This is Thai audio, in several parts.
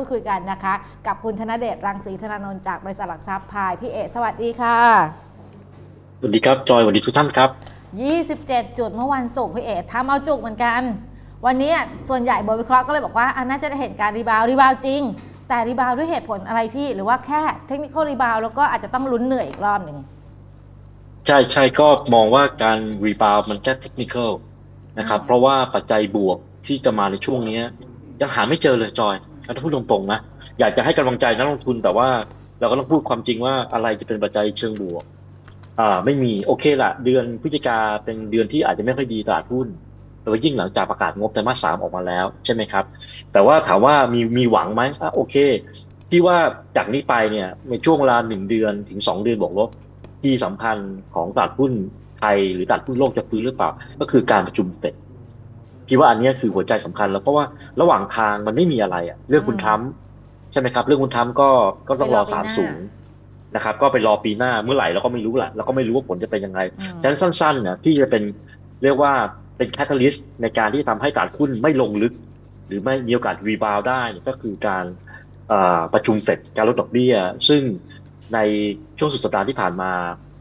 พูดคุยกันนะคะ กับคุณธนเดชรังสีธนานนท์จากบริษัทหลักทรัพย์พายพี่เอกสวัสดีค่ะสวัสดีครับจอยสวัสดีทุกท่านครับ 27 จุดเมื่อวันศุกร์พี่เอกทำเอาจุกเหมือนกัน วันนี้ส่วนใหญ่บทวิเคราะห์ก็เลยบอกว่าอันน่าจะได้เห็นการรีบาวด์รีบาวด์จริง แต่รีบาวด์ด้วยเหตุผลอะไรพี่ หรือว่าแค่เทคนิคอลรีบาวด์แล้วก็อาจจะต้องลุ้นเหนื่อยอีกรอบหนึ่งใช่ใช่ก็มองว่าการรีบาวมันแค่เทคนิคอลนะครับอืมเพราะว่าปัจจัยบวกที่จะมาในช่วงนี้ ยังหาไม่เจอเลยจอยถ้าพูดตรงๆนะอยากจะให้กำลังใจนักลงทุนแต่ว่าเราก็ต้องพูดความจริงว่าอะไรจะเป็นปัจจัยเชิงบวก อ่า ไม่มีโอเคละเดือนพฤศจิกาเป็นเดือนที่อาจจะไม่ค่อยดีตลาดหุ้นแต่ว่ายิ่งหลังจากประกาศงบไตรมาสสามออกมาแล้วใช่ไหมครับ แต่ว่าถามว่ามีมีหวังไหมอะโอเค ที่ว่าจากนี้ไปเนี่ยในช่วงเวลาหนึ่งเดือนถึงสองเดือนบวกลบที่สำคัญของตลาดหุ้นไทยหรือตลาดหุ้นโลกจะฟื้นหรือเปล่า ก็คือการประชุมเฟด คิดว่าอันเนี้ยคือหัวใจสำคัญ แล้วเพราะว่าระหว่างทางมันไม่มีอะไรอะเรื่องคุณอืมทรัมป์ใช่ไหมครับ เรื่องคุณทรัมป์ก็ก็ต้องรอไปรอปีสารหน้าสูงนะครับ ก็ไปรอปีหน้าเมื่อไหร่เราก็ไม่รู้แหละเราก็ไม่รู้ว่าผลจะเป็นยังไงอืมฉะนั้นสั้นๆนะที่จะเป็นเรียกว่าเป็นแคตตาลิสต์ในการที่ทำให้ตลาดหุ้นไม่ลงลึก หรือไม่มีโอกาสรีบาวได้เนี่ยก็คือการเอ่อประชุมเสร็จการลดดอกเบี้ย ซึ่งในช่วงสุดสัปดาห์ที่ผ่านมา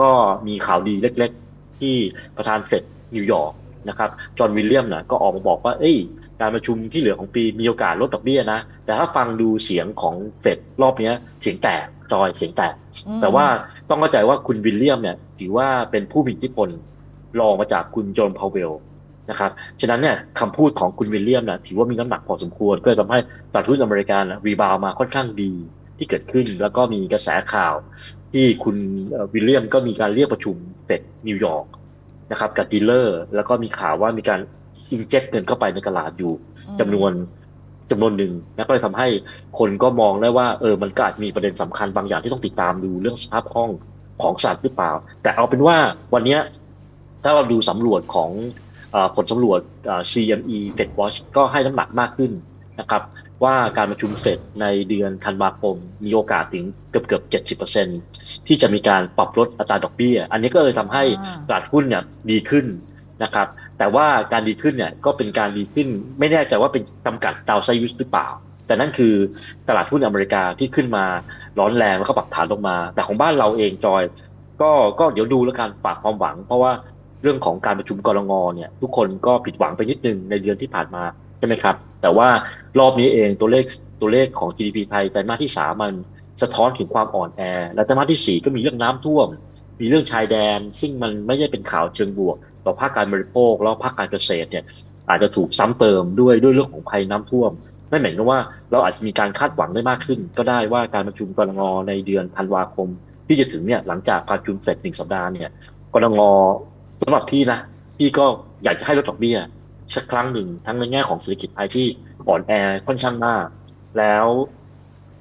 ก็มีข่าวดีเล็ก ๆ ที่ประธานเฟดนิวยอร์ก นะครับจอห์นวิลเลียมนะก็ออกมาบอกว่า เอ้ย การประชุมที่เหลือของปีมีโอกาสลดดอกเบี้ยนะ แต่ถ้าฟังดูเสียงของเฟดรอบเนี้ยเสียงแตกจอยเสียงแตกอืมแต่ว่าต้องเข้าใจว่าคุณวิลเลียมเนี่ยถือว่าเป็นผู้มีอิทธิพลรองมาจากคุณโจนพาวเวลนะครับ ฉะนั้นเนี่ยคำพูดของคุณวิลเลียมนะถือว่ามีน้ำหนักพอสมควร ก็เลยทำให้ตลาดหุ้นอเมริกันรีบาวมาค่อนข้างดีที่เกิดขึ้น แล้วก็มีกระแสข่าวที่คุณเอ่อวิลเลียมก็มีการเรียกประชุมเฟดนิวยอร์ก นะครับกับดีลเลอร์ แล้วก็มีข่าวว่ามีการอินเจ t เงินเข้าไปในตลาดอยู่จำนวนจำนวนหนึ่งนะก็เลยทำให้คนก็มองได้ว่าเออมันก็อาจมีประเด็นสำคัญบางอย่างที่ต้องติดตามดูเรื่องสภาพคล่องของสัตว์หรือเปล่า แต่เอาเป็นว่าวันเนี้ยถ้าเราดูสำรวจของเออผลสำรวจเอ่อ CME Fed Watch ก็ให้น้ำหนักมากขึ้นนะครับ ว่าการประชุมเฟดในเดือนธันวาคม มีโอกาสถึงเกือบเกือบเจ็ดสิบเปอร์เซ็นที่จะมีการปรับลดอัตราดอกเบี้ย อันนี้ก็เลยทำให้อ่าตลาดหุ้นเนี่ยดีขึ้นนะครับ แต่ว่าการดีขึ้นเนี่ยก็เป็นการดีขึ้น ไม่แน่ใจว่าเป็นจำกัดดาวไซยุสหรือเปล่า แต่นั่นคือตลาดหุ้นอเมริกาที่ขึ้นมาร้อนแรงแล้วก็ปรับฐานลงมา แต่ของบ้านเราเองจอย ก็ก็เดี๋ยวดูแล้วกันฝากความหวัง เพราะว่าเรื่องของการประชุมกรงงเนี่ยทุกคนก็ผิดหวังไปนิดนึงในเดือนที่ผ่านมา ใช่ไหมครับ แต่ว่ารอบนี้เองตัวเลขตัวเลขของ GDP ไทยไตรมาสที่สามมันสะท้อนถึงความอ่อนแอ และไตรมาสที่สี่ก็มีเรื่องน้ำท่วม มีเรื่องชายแดน ซึ่งมันไม่ใช่เป็นข่าวเชิงบวก ต่อภาคการบริโภคแล้วภาคการเกษตรเนี่ยอาจจะถูกซ้ำเติมด้วยด้วยเรื่องของภัยน้ำท่วมนั่นหมายความว่าเราอาจจะมีการคาดหวังได้มากขึ้น ก็ได้ว่าการประชุมกรงงในเดือนธันวาคม ที่จะถึงเนี่ยหลังจากการประชุมเสร็จหนึ่งสัปดาห์เนี่ยกรงงสำหรับพี่นะพี่ก็อยากจะให้ลดดอกเบี้ย สักครั้งหนึ่งทั้งในแง่ของเศรษฐกิจไทยที่อ่อนแอค่อนข้างมาก แล้ว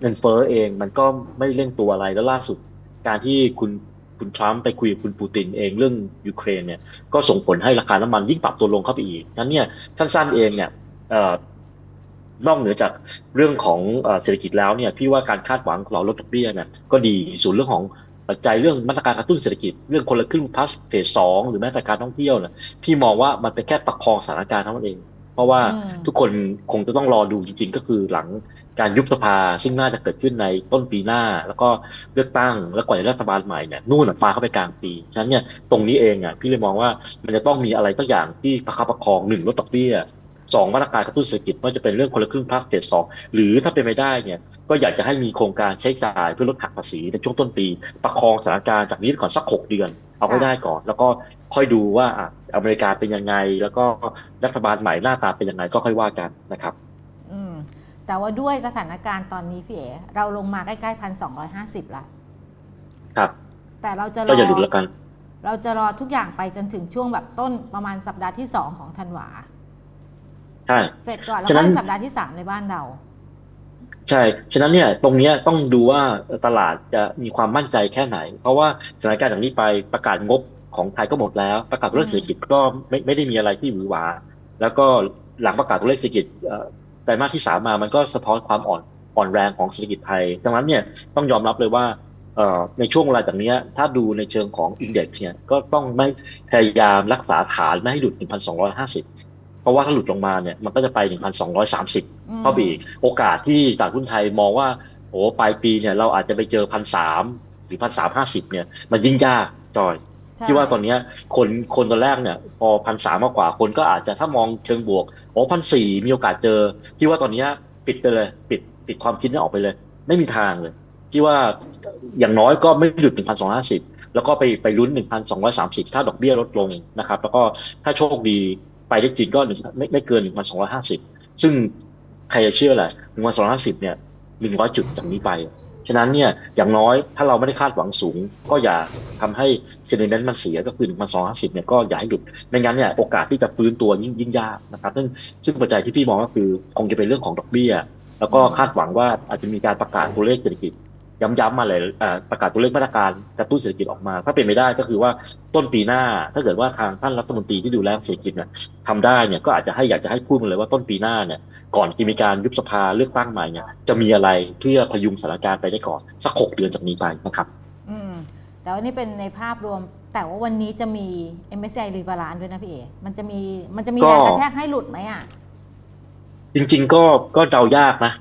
เงินเฟ้อเองมันก็ไม่เร่งตัวอะไรแล้วล่าสุด การที่คุณคุณทรัมป์ไปคุยกับคุณปูตินเองเรื่องยูเครนเนี่ยก็ส่งผลให้ราคาน้ำมันยิ่งปรับตัวลงเข้าไปอีกนั้นเนี่ยสั้นๆเองเนี่ยอ่อนอกเหนือจากเรื่องของเอ่อเศรษฐกิจแล้วเนี่ยพี่ว่าการคาดหวังของเราลดดอกเบี้ยเนี่ยก็ดีส่วนเรื่องของ ปัจจัยเรื่องมาตรการกระตุ้นเศรษฐกิจเรื่องคนละครึ่งพลัสเฟสสองหรือแม้แต่การท่องเที่ยวเนี่ยพี่มองว่ามันเป็นแค่ประคองสถานการณ์เท่านั้นเอง เพราะว่าอืมทุกคนคงจะต้องรอดูจริง ๆ ก็คือหลังการยุบสภาซึ่งน่าจะเกิดขึ้นในต้นปีหน้า แล้วก็เลือกตั้งแล้วกว่าจะรัฐบาลใหม่เนี่ยนู่นนะปาเข้าไปกลางปีฉะนั้นเนี่ยตรงนี้เองอะพี่เลยมองว่ามันจะต้องมีอะไรสักอย่างที่ประคับประคองหนึ่งลดดอกเบี้ย สองมาตรการกระตุ้นเศรษฐกิจไม่ว่าจะเป็นเรื่องคนละครึ่งพลัสเฟสสองหรือถ้าเป็นไปได้เนี่ยก็อยากจะให้มีโครงการใช้จ่ายเพื่อลดหักภาษีในช่วงต้นปี ประคองสถานการณ์จากนี้ก่อนสักหกเดือน เอาให้ได้ก่อน แล้วก็ค่อยดูว่าอะอเมริกาเป็นยังไง แล้วก็รัฐบาลใหม่หน้าตาเป็นยังไงก็ค่อยว่ากันนะครับอืมแต่ว่าด้วยสถานการณ์ตอนนี้พี่เอ๋เราลงมาใกล้ๆพันสองร้อยห้าสิบละครับ แต่เราจะรก็ออย่าหลุดแล้วกัน เราจะรอทุกอย่างไปจนถึงช่วงแบบต้นประมาณสัปดาห์ที่สองของธันวา ใช่ เฟดก่อนแล้วฉะนั้ก็นสัปดาห์ที่สามในบ้านเรา ใช่ ฉะนั้นเนี่ยตรงเนี้ยต้องดูว่าตลาดจะมีความมั่นใจแค่ไหน เพราะว่าสถานการณ์จากนี้ไปประกาศงบของไทยก็หมดแล้ว ประกาศตัวเลขเศรษฐกิจก็ไม่ไม่ได้มีอะไรที่หวือหวา แล้วก็หลังประกาศตัวเลขเศรษฐกิจเอ่อไตรมาสที่สามมามันก็สะท้อนความอ่อนอ่อนแรงของเศรษฐกิจไทยดังนั้นเนี่ยต้องยอมรับเลยว่าเอ่อในช่วงเวลาจากเนี้ยถ้าดูในเชิงของอินเด็กซ์เนี่ยก็ต้องไม่พยายามรักษาฐานไม่ให้หลุด 1,250 เพราะว่าถ้าหลุดลงมาเนี่ยมันก็จะไป 1,230อืมเข้าไปอีกโอกาสที่ตลาดหุ้นไทยมองว่าโอ้ปลายปีเนี่ยเราอาจจะไปเจอพันสามหรือพันสามห้าสิบเนี่ย มันยิ่งยากจอยใช่ที่ว่าตอนเนี้ยคนคนตอนแรกเนี่ยพอพันสามมากกว่าคนก็อาจจะถ้ามองเชิงบวกโอ้พันสี่มีโอกาสเจอที่ว่าตอนเนี้ยปิดไปเลย ปิดปิดความคิดนี้ออกไปเลย ไม่มีทางเลย ที่ว่าอย่างน้อยก็ไม่หยุด1,250แล้วก็ไปไปลุ้น1,230ถ้าดอกเบี้ยลดลงนะครับ แล้วก็ถ้าโชคดี ไปได้จริงก็ไม่ไม่เกิน1,250ซึ่งใครจะเชื่อแหละ1,250เนี่ย100จุดจากนี้ไป ฉะนั้นเนี่ยอย่างน้อยถ้าเราไม่ได้คาดหวังสูง ก็อย่าทำให้เซนิเมนต์มันเสียก็คือ1,250เนี่ยก็อย่าให้หยุดไม่งั้นเนี่ยโอกาสที่จะฟื้นตัวยิ่งยิ่งยากนะครับซึ่งซึ่งปัจจัยที่พี่มองก็คือคงจะเป็นเรื่องของดอกเบี้ย แล้วก็คาดหวังว่าอาจจะมีการประกาศตัวเลขเศรษฐกิจ ย้ำๆมาเลยเอ่อประกาศตัวเลขมาตรการกระตุ้นเศรษฐกิจออกมา ถ้าเป็นไม่ได้ก็คือว่าต้นปีหน้า ถ้าเกิดว่าทางท่านรัฐมนตรีที่ดูแลเศรษฐกิจเนี่ยทำได้เนี่ยก็อาจจะให้อยากจะให้พูดมาเลยว่าต้นปีหน้าเนี่ยก่อนจะมีการยุบสภาเลือกตั้งใหม่เนี่ยจะมีอะไรเพื่อพยุงสถานการณ์ไปได้ก่อนสักหกเดือนจากนี้ไปนะครับ อืมแต่ว่านี่เป็นในภาพรวม แต่ว่าวันนี้จะมี MSCI รีบาลานซ์ด้วยนะพี่เอมันจะมีมันจะมีก็แรงกระแทกให้หลุดไหมอะจริง ๆ ก็ก็เดายากนะ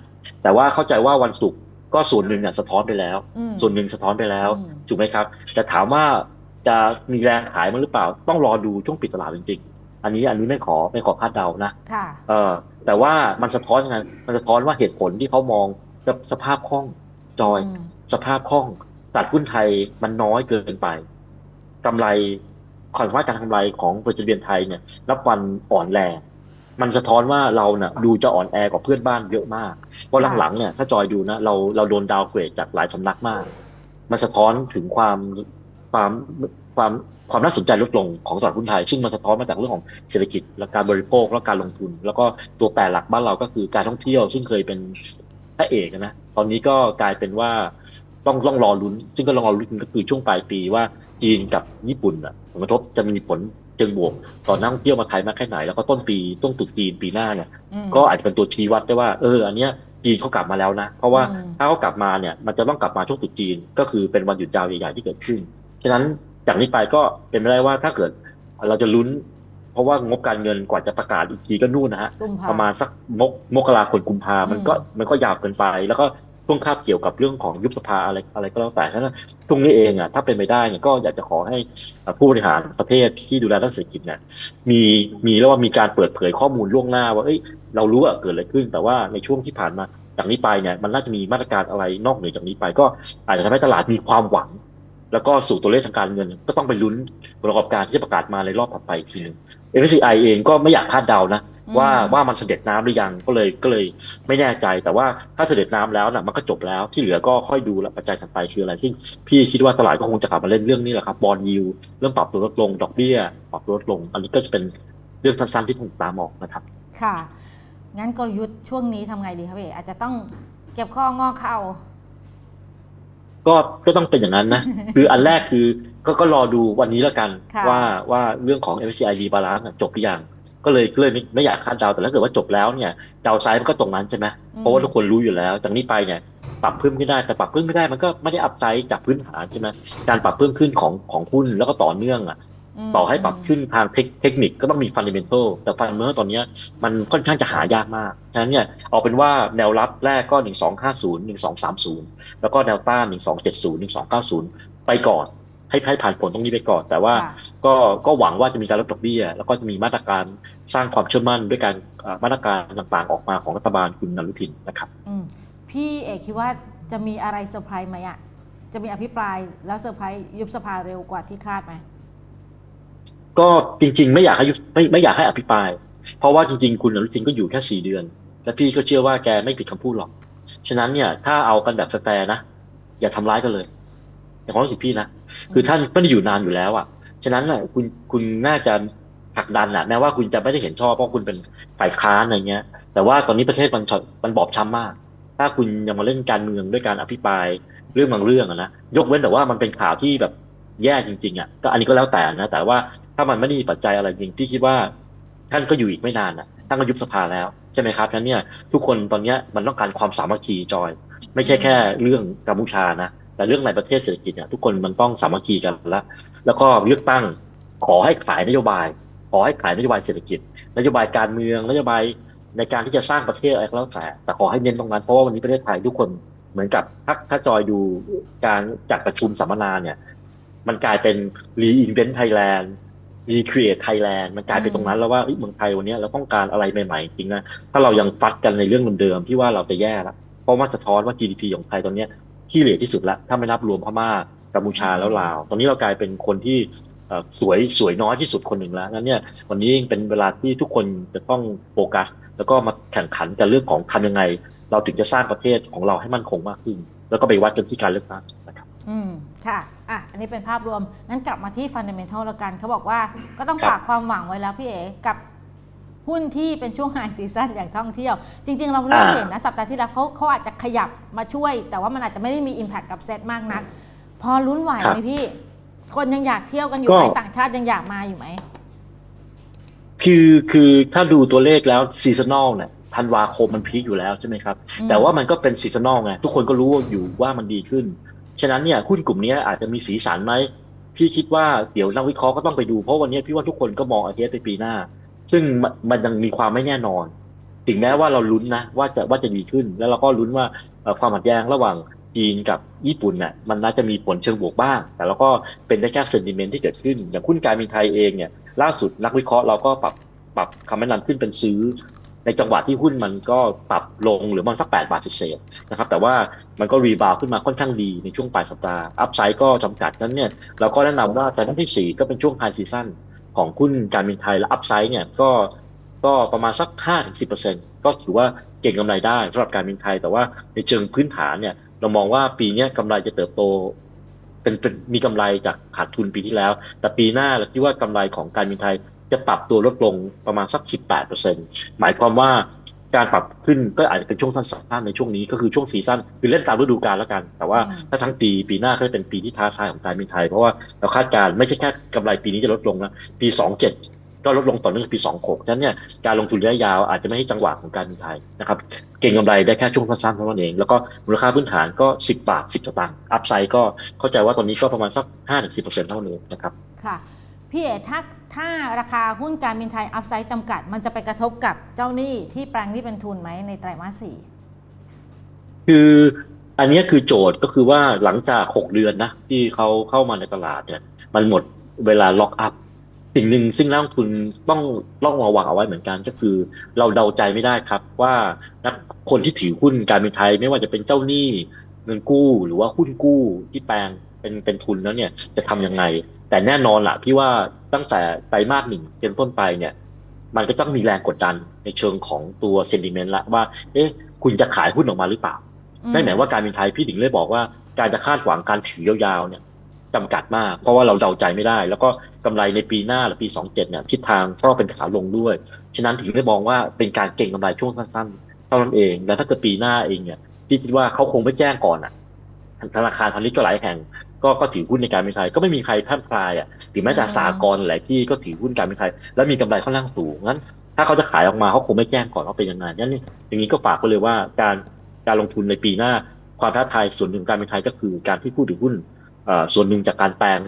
แต่ว่าเข้าใจว่าวันศุกร์ ก็ส่วนหนึ่งเนี่ยสะท้อนไปแล้วอืมส่วนหนึ่งสะท้อนไปแล้วอืมถูกไหมครับแต่ถามว่าจะมีแรงขายมั้งหรือเปล่า ต้องรอดูช่วงปิดตลาดจริงๆ อันนี้อันนี้ไม่ขอไม่ขอคาดเดานะค่ะเออแต่ว่ามันสะท้อนยังไงมันสะท้อนว่าเหตุผลที่เขามองกับสภาพคล่องจอยอืมสภาพคล่องตลาดหุ้นไทยมันน้อยเกินไปกำไรความสามารถการกำไรของบริษัทเบียนไทยเนี่ยนับวันอ่อนแรง มันสะท้อนว่าเราเนี่ยดูจะอ่อนแอกว่าเพื่อนบ้านเยอะมากเพราะหลังๆเนี่ยถ้าจอยดูนะเราเราโดนดาวน์เกรดจากหลายสำนักมาก มันสะท้อนถึงความความความความน่าสนใจลดลงของตลาดหุ้นไทย ซึ่งมันสะท้อนมาจากเรื่องของเศรษฐกิจและการบริโภคและการลงทุน แล้วก็ตัวแปรหลักบ้านเราก็คือการท่องเที่ยว ซึ่งเคยเป็นพระเอกนะตอนนี้ก็กลายเป็นว่าต้องต้องรอลุ้น ซึ่งก็รอลุ้นก็คือช่วงปลายปีว่าจีนกับญี่ปุ่นอะผลกระทบจะมีผล เชิงบวกต่อนักท่องเที่ยวมาไทยมากแค่ไหน แล้วก็ต้นปีต้นตรุษจีนปีหน้าเนี่ยอืมก็อาจจะเป็นตัวชี้วัดได้ว่าเอออันเนี้ยจีนเขากลับมาแล้วนะ เพราะว่าอืมถ้าเขากลับมาเนี่ยมันจะต้องกลับมาช่วงตรุษจีน ก็คือเป็นวันหยุดยาวใหญ่ๆที่เกิดขึ้นฉะนั้นจากนี้ไปก็เป็นไปได้ว่าถ้าเกิดเราจะลุ้น เพราะว่างบการเงินกว่าจะประกาศอีกทีก็นู่นนะฮะกุมภาประมาณสักมกมกราคมกุมภามันก็อืมมันก็ยาวเกินไป แล้วก็ ช่วงคาบเกี่ยวกับเรื่องของยุบสภาอะไรอะไรก็แล้วแต่ฉะนั้นตรงนี้เองอะถ้าเป็นไปได้เนี่ยก็อยากจะขอให้ผู้บริหารประเทศที่ดูแลด้านเศรษฐกิจเนี่ยมีมีแล้วว่ามีการเปิดเผยข้อมูลล่วงหน้าว่าเอ้ยเรารู้ว่าเกิดอะไรขึ้น แต่ว่าในช่วงที่ผ่านมาจากนี้ไปเนี่ยมันน่าจะมีมาตรการอะไรนอกเหนือจากนี้ไป ก็อาจจะทำให้ตลาดมีความหวัง แล้วก็สู่ตัวเลขทางการเงิน ก็ต้องไปลุ้นผลประกอบการที่จะประกาศมาในรอบถัดไปอีกทีหนึง MSCI เองก็ไม่อยากคาดเดานะว่าว่ามันเสด็จน้ำหรือยังก็เลยก็เลยไม่แน่ใจ แต่ว่าถ้าเสด็จน้ำแล้วน่ะมันก็จบแล้วที่เหลือก็ค่อยดูแลวปัจจัยถัดไปคืออะไรซึ่งพี่คิดว่าตลาดก็คงจะกลับมาเล่นเรื่องนี้แหละครับบอลยิวเรื่องปรับตัวลดลงดอกเบี้ยปรับตัวลดลง อันนี้ก็จะเป็นเรื่องสั้นๆที่ต้องตามออกนะครับ ค่ะ งั้นกลยุทธ์ช่วงนี้ทำไงดีครับพี่เออาจจะต้องเก็บข้องอเข่า ก็ก็ต้องเป็นอย่างนั้นนะ คืออันแรกคือก็ก็รอดูวันนี้แล้วกันค่ะว่าว่าเรื่องของ MSCI Balance น่ะจบหรือยังก็เลยก็เลยไม่ไม่อยากคาดเดาแต่ถ้าเกิดว่าจบแล้วเนี่ยเดาไซด์มันก็ตรงนั้นใช่ไหมอืมเพราะว่าทุกคนรู้อยู่แล้วจากนี้ไปเนี่ยปรับเพิ่มไม่ได้แต่ปรับเพิ่มไม่ได้มันก็ไม่ได้อัพไซด์จากพื้นฐานใช่ไหมการปรับเพิ่มขึ้นของของหุ้นแล้วก็ต่อเนื่องอะม ต่อให้ปรับขึ้นทางเทคเทคนิคก็ต้องมีฟันเดเมนทัลแต่ฟันเดเมนทัลตอนเนี้ยมันค่อนข้างจะหายากมาก ฉะนั้นเนี่ยเอาเป็นว่าแนวรับแรกก็ 1250 1230 แล้วก็แนวต้าน 1270 1290 ไปก่อน ให้ให้ผ่านผลตรงนี้ไปก่อน แต่ว่าค่ะก็ก็หวังว่าจะมีการลดดอกเบี้ย แล้วก็จะมีมาตรการสร้างความเชื่อมั่นด้วยการอ่ามาตรการต่างๆ ออกมาของรัฐบาลคุณนรุทินนะครับอืมพี่เอกคิดว่าจะมีอะไรเซอร์ไพรส์ไหมอะจะมีอภิปรายแล้วเซอร์ไพรส์ยุบสภาเร็วกว่าที่คาดไหม ก็จริง ๆ ไม่อยากให้ยุบไม่ไม่อยากให้อภิปราย เพราะว่าจริง ๆ คุณอนุทินก็อยู่แค่สี่เดือน และพี่ก็เชื่อว่าแกไม่ผิดคำพูดหรอก ฉะนั้นเนี่ย ถ้าเอากันแบบแฟร์นะ อย่าทำร้ายกันเลยอย่างความรู้สึกพี่นะคือท่านไม่ได้อยู่นานอยู่แล้วอะฉะนั้นน่ะคุณคุณน่าจะผลักดันอะแม้ว่าคุณจะไม่ได้เห็นชอบเพราะคุณเป็นฝ่ายค้านอะไรเงี้ย แต่ว่าตอนนี้ประเทศมันชมันบอบช้ำมาก ถ้าคุณยังมาเล่นการเมืองด้วยการอภิปรายเรื่องบางเรื่องอะนะยกเว้นแต่ว่ามันเป็นข่าวที่แบบ แย่จริงๆอะก็อันนี้ก็แล้วแต่นะ แต่ว่าถ้ามันไม่ได้มีปัจจัยอะไรจริงพี่คิดว่า ท่านก็อยู่อีกไม่นานอะท่านก็ยุบสภาแล้วใช่ไหมครับฉะนั้นเนี่ยทุกคนตอนเนี้ยมันต้องการความสามัคคีจอย ไม่ใช่แค่เรื่องกัมพูชานะแต่เรื่องในประเทศเศรษฐกิจเนี่ยทุกคนมันต้องสามัคคีกันแล้วแล้วก็เลือกตั้งขอให้ขายนโยบายขขอให้ขายนโยบายเศรษฐกิจ นโยบายการเมืองนโยบายในการที่จะสร้างประเทศอะไรก็แล้วแต่ แต่ขอให้เน้นตรงนั้นเพราะว่าวันนี้ประเทศไทยทุกคนเหมือนกับถ้าถ้าจอยดูการจัดประชุมสัมมนาเนี่ย มันกลายเป็น reinvent Thailand recreate Thailand มันกลายเป็นตรงนั้นแล้วว่าเอ้ยเมืองไทยวันนี้เราต้องการอะไรใหม่ๆ จริงนะ ถ้าเรายังฟัดกันในเรื่องเดิมๆที่ว่าเราจะแย่แล้วเพราะว่าสะท้อนว่า GDP ของไทยตอนเนี้ยที่เหลือที่สุดแล้วถ้าไม่นับรวมพม่ากัมพูชาแล้วลาว ตอนนี้เรากลายเป็นคนที่เอ่อสวยสวยน้อยที่สุดคนหนึ่งแล้วนั้นเนี่ยวันนี้เป็นเวลาที่ทุกคนจะต้องโฟกัส แล้วก็มาแข่งขันกันเรื่องของทำยังไง เราถึงจะสร้างประเทศของเราให้มั่นคงมากขึ้น แล้วก็ไปวัดกันที่การเลือกตั้งนะครับ อืมค่ะ อะอันนี้เป็นภาพรวมงั้นกลับมาที่ฟันเดเมนทัลแล้วกันเขาบอกว่าก็ต้องครับฝากความหวังไว้แล้วพี่เอ๋กับหุ้นที่เป็นช่วงไฮซีซั่นอย่างท่องเที่ยว จริง ๆ เราเริ่มเห็นนะ สัปดาห์ที่แล้วเขาเขาอาจจะขยับมาช่วย แต่ว่ามันอาจจะไม่ได้มี Impact กับเซตมากนัก พอลุ้นไหวไหมพี่ คนยังอยากเที่ยวกันอยู่ไหมต่างชาติยังอยากมาอยู่ไหม คือคือถ้าดูตัวเลขแล้วซีซันอลเนี่ยธันวาคมมันพีคอยู่แล้วใช่ไหมครับอืมแต่ว่ามันก็เป็นซีซันอลไงทุกคนก็รู้อยู่ว่ามันดีขึ้น ฉะนั้นเนี่ยหุ้นกลุ่มนี้อาจจะมีสีสันไหมพี่คิดว่าเดี๋ยวนักวิเคราะห์ก็ต้องไปดูเพราะวันนี้พี่ว่าทุกคนก็มองอาเทียไปปีหน้า ซึ่งมันยังมีความไม่แน่นอนถึงแม้ว่าเราลุ้นนะว่าจะว่าจะดีขึ้น แล้วเราก็ลุ้นว่าความขัดแย้งระหว่างจีนกับญี่ปุ่นเนี่ยมันน่าจะมีผลเชิงบวกบ้าง แต่เราก็เป็นได้แค่เซนติเมนต์ที่เกิดขึ้นอย่างหุ้นการบินไทยเองเนี่ยล่าสุดนักวิเคราะห์เราก็ปรับปรับคำแนะนำขึ้นเป็นซื้อ ในจังหวะที่หุ้นมันก็ปรับลงหรือมันสัก 8 บาทเศษนะครับแต่ว่ามันก็รีบาวขึ้นมาค่อนข้างดีในช่วงปลายสัปดาห์อัพไซด์ก็จำกัดนั้นเนี่ยเราก็แนะนำว่าแต่ทั้งที่ 4 ก็เป็นช่วงไฮซีซั่นของหุ้นการบินไทยและอัพไซด์เนี่ยก็ก็ประมาณสัก 5-10%ก็ถือว่าเก่งกำไรได้สำหรับการบินไทย แต่ว่าในเชิงพื้นฐานเนี่ยเรามองว่าปีนี้กำไรจะเติบโตเป็นเป็นมีกำไรจากขาดทุนปีที่แล้ว แต่ปีหน้าเราคิดว่ากำไรของการบินไทย จะปรับตัวลดลงประมาณสัก 18%หมายความว่าการปรับขึ้นก็อาจจะเป็นช่วงสั้นๆในช่วงนี้ก็คือช่วงซีซั่นคือเล่นตามฤดูกาลแล้วกัน แต่ว่าอืมถ้าทั้งปีปีหน้าก็จะเป็นปีที่ท้าทายของการบินไทย เพราะว่าเราคาดการณ์ไม่ใช่แค่กำไรปีนี้จะลดลงนะปี 27 ก็ลดลงต่อเนื่องปี 26ฉะนั้นเนี่ยการลงทุนระยะยาวอาจจะไม่ใช่จังหวะของการบินไทยนะครับเก่งกำไรได้แค่ช่วงสั้นๆเท่านั้นเอง แล้วก็มูลค่าพื้นฐานก็ 10 บาท 10สตางค์อัพไซด์ก็เข้าใจว่าตอนนี้ก็ประมาณสัก5-10%เท่านั้นเองนะครับค่ะ พี่เอ๋ถ้าถ้าราคาหุ้นการบินไทยอัพไซด์จำกัด มันจะไปกระทบกับเจ้าหนี้ที่แปลงหนี้เป็นทุนไหมในไตรมาสสี่คืออันนี้คือโจทย์ก็คือว่าหลังจาก6เดือนนะ ที่เขาเข้ามาในตลาดเนี่ย มันหมดเวลาล็อกอัพสิ่งหนึ่งซึ่งนักลงทุนต้องต้องระวังเอาไว้เหมือนกันก็คือ เราเดาใจไม่ได้ครับว่านักคนที่ถือหุ้นการบินไทย ไม่ว่าจะเป็นเจ้าหนี้เงินกู้หรือว่าหุ้นกู้ที่แปลง เป็นเป็นทุนแล้วเนี่ยจะทำยังไง แต่แน่นอนล่ะพี่ว่าตั้งแต่ไตรมาสหนึ่งเป็นต้นไปเนี่ย มันก็ต้องมีแรงกดดันในเชิงของตัวเซนติเมนต์ละว่า เอ๊ะ คุณจะขายหุ้นออกมาหรือเปล่านั่นหมายว่าการบินไทยพี่ถึงเลยบอกว่าการจะคาดหวังการถือยาวๆเนี่ยจำกัดมาก เพราะว่าเราเดาใจไม่ได้ แล้วก็กำไรในปีหน้าหรือปี 27เนี่ยทิศทางก็เป็นขาลงด้วย ฉะนั้นถึงได้มองว่าเป็นการเก่งกำไรช่วงสั้นๆเท่านั้นเอง แล้วถ้าเกิดปีหน้าเองเนี่ยพี่คิดว่าเขาคงไม่แจ้งก่อนอะธนาคารพาณิชย์ก็หลายแห่ง ก็ก็ถือหุ้นในการบินไทยก็ไม่มีใครท่านพลายอะหรือแม้แต่สากลหลายที่ก็ถือหุ้นการบินไทยแล้วมีกำไรค่อนข้างสูงงั้น ถ้าเขาจะขายออกมาเขาคงไม่แจ้งก่อนว่าเป็นยังไงงั้นอย่างนี้ก็ฝากไปเลยว่าการการลงทุนในปีหน้าความท้าทายส่วนหนึ่งการเป็นไทยก็คือการที่ผู้ถือหุ้นอ่อส่วนหนึ่งจากการแปลง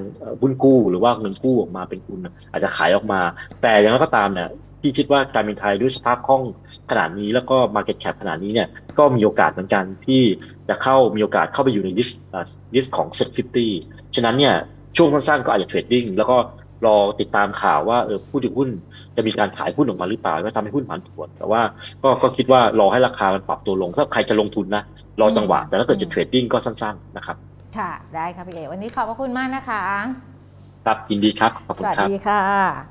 หุ้นกู้หรือว่าเงินกู้ออกมาเป็นทุนอาจจะขายออกมา แต่อย่างไรก็ตามเนี่ย ที่คิดว่าการเป็นไทยด้วยสภาพคล่องขนาดนี้แล้วก็ market cap ขนาดนี้เนี่ยก็มีโอกาสเหมือนกันที่จะเข้ามีโอกาสเข้าไปอยู่ในลิสต์ลิสต์ของ Set 50ฉะนั้นเนี่ยช่วงสั้นๆก็อาจจะเทรดดิ้งแล้วก็รอติดตามข่าวว่าเออผู้ถือหุ้นจะมีการขายหุ้นออกมาหรือเปล่าว่าทำให้หุ้นผันผวน แต่ว่าก็ก็คิดว่ารอให้ราคามันปรับตัวลงถ้าใครจะลงทุนนะรอจังหวะ แต่ถ้าเกิดจะเทรดดิ้งก็สั้นๆนะครับค่ะได้ค่ะพี่เอ๋วันนี้ขอบพระคุณมากนะคะ ครับยินดีครับขอบคุสณวัสครับดีค่ะ